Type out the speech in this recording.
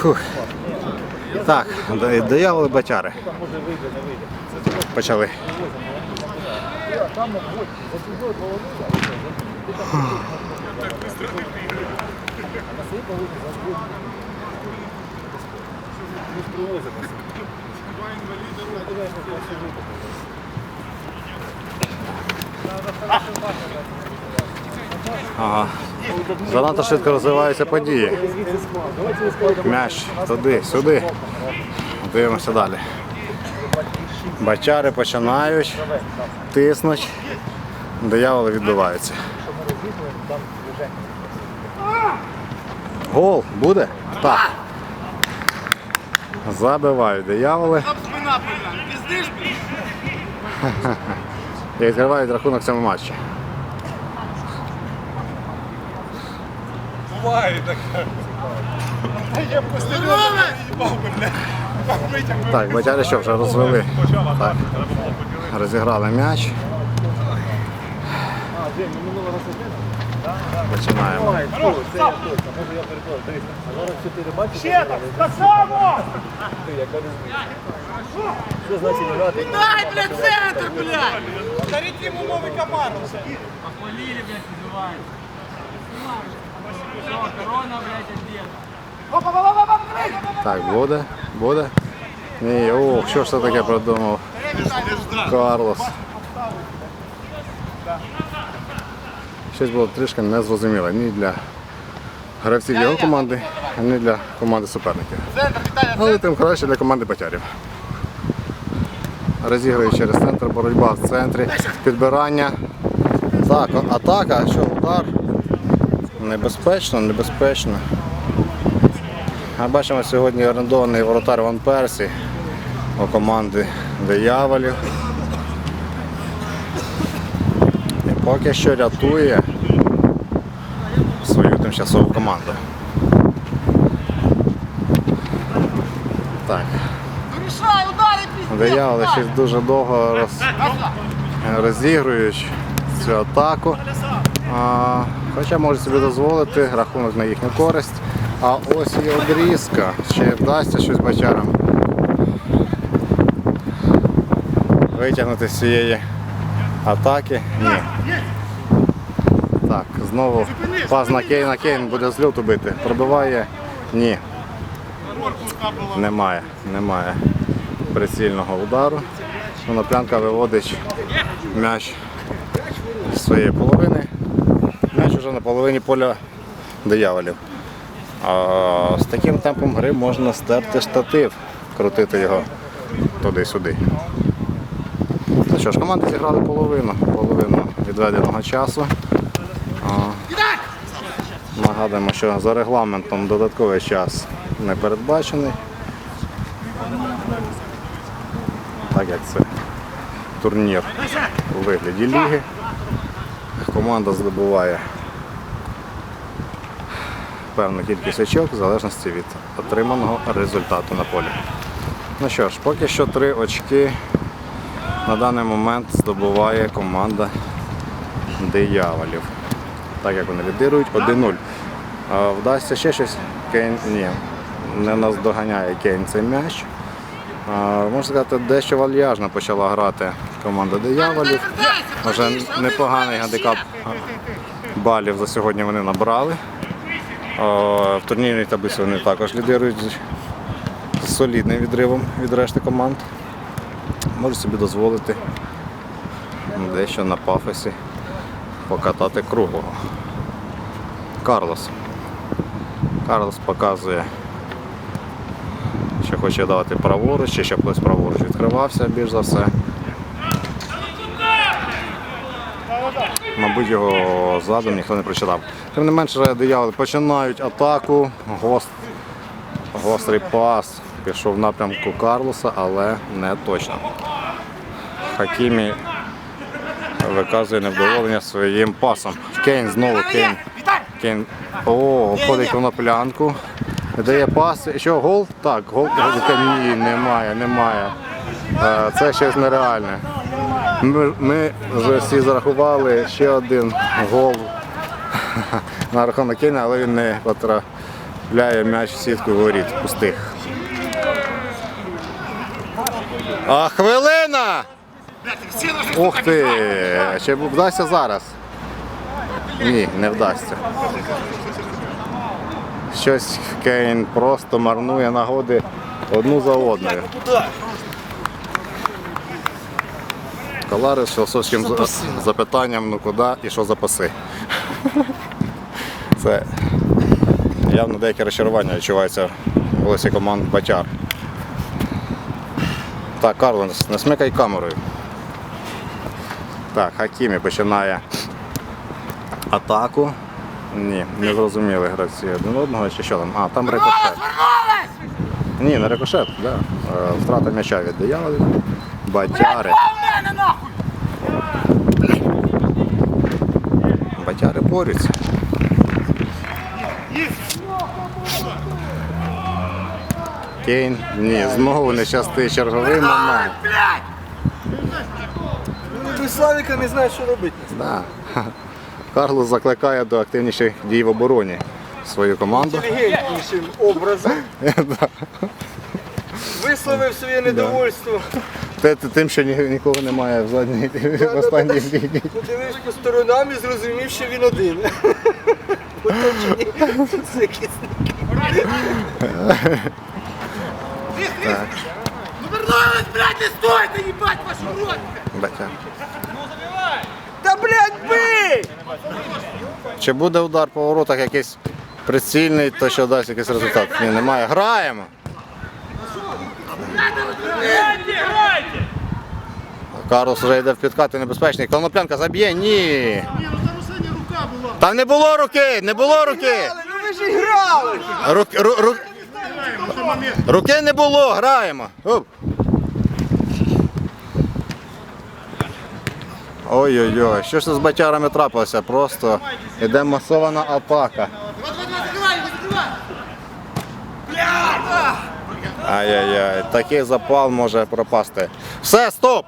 Фух. Так, д- дияволи батяри. Почали. Ага. Занадто швидко розвиваються події. М'яч туди, сюди. Дивимося далі. Бачари починають, тиснуть, дияволи відбиваються. Гол буде? Так. Забивають дияволи. І відкривають рахунок цьому матчі. Буває таке. Я просто їбав би, блядь. Так, батяри що вже розвели. Так. Розіграли м'яч. Починаємо. Ще так, так само! Дай, блядь, центр, блядь! Даріть йому новий команду. Похвалили, блядь, называют. Так, буде, буде. Ні, ох, що ж це таке придумав Карлос. Щось було трішки незрозуміло ні для гравців його команди, ні для команди суперників. Але тим краще для команди Батярів. Розігрує через центр, боротьба в центрі, підбирання. Так, атака, що удар. Небезпечно, небезпечно. А бачимо сьогодні орендований воротар Ван Персі у команди дияволів. І поки що рятує свою тимчасову команду. Так, дияволи щось дуже довго роз... розігрують цю атаку. Хоча можуть собі дозволити рахунок на їхню користь. А ось і обрізка. Чи вдасться щось бачарам витягнути з цієї атаки? Ні. Так, знову пас на Кейна. Кейн буде з льоту бити. Пробиває? Ні. Немає, немає прицільного удару. Коноплянка виводить м'яч з своєї половини. Вже на половині поля дияволів. А з таким темпом гри можна стерти штатив, крутити його туди-сюди. Ну що ж, команди зіграли половину, половину відведеного часу. Нагадуємо, що за регламентом додатковий час не передбачений. Так як це турнір у вигляді ліги. Команда здобуває певну кількість очок в залежності від отриманого результату на полі. Ну що ж, поки що три очки на даний момент здобуває команда дияволів. Так як вони лідирують 1-0. Вдасться ще щось? Кейн ні. Не наздоганяє Кейн цей м'яч. Можна сказати, дещо вальяжно почала грати команда дияволів. Вже непоганий гандикап балів за сьогодні вони набрали. В турнірній таблиці вони також лідирують з солідним відривом від решти команд. Можуть собі дозволити дещо на пафосі покатати круглого. Карлос. Карлос показує, що хоче давати праворуч, чи щоб хтось праворуч відкривався більш за все. Мабуть, його задум ніхто не прочитав. Тим не менше, дияволи починають атаку, гост, гострий пас пішов в напрямку Карлоса, але не точно. Хакімі виказує невдоволення своїм пасом. Кейн знову Кейн. Кейн. О, обходить коноплянку. Дає пас. Що, гол? Так, гол. Ні, немає, немає. Е, Це щось нереальне. Ми, ми вже всі зарахували ще один гол на рахунок Кейна, але він не потра- Пляє м'яч в сітку воріт пустих. А хвилина! Ух ти! Чи вдасться зараз? Ні, не вдасться. Щось Кейн просто марнує нагоди одну за одною. Калари з філософським за- запитанням, ну куди і що за паси. Це явно деяке розчарування відчувається в голосі команд Батяр. Так, Карло, не смикай камерою. Так, Хакімі починає атаку. Ні, не зрозуміли гравці один одного чи що там. А, там рикошет. Ні, не рикошет, да. Е, Втрата м'яча від дияволів. Батяри. У мене нахуй! Батяри борються. Кейн. Ні, знову нещастий черговий момент. Блядь! Без Славіка не знаю, що робити. Да. Карлос закликає до активніших дій в обороні свою команду. Інтелігентнішим образом. висловив своє недовольство. Те- те- Тим, що ні- нікого немає в задній в останній лінії. Подивився по сторонам і зрозумів, що він один. Оточені захисники. Ну блядь, не стойте, їбать вашу рот! Батя. Та блядь, бий! Чи буде удар по воротах якийсь прицільний, то що дасть якийсь результат? Ні, немає. Граємо. Карлос вже йде в підкати небезпечний. Коноплянка заб'є? Ні. Там не було руки, не було руки. Ну ви ж грали! Руки, ру, ру... руки не було, граємо. Ой-ой-ой, що ж з батярами трапилося? Просто іде масована атака. Ай-яй-яй, такий запал може пропасти. Все, стоп!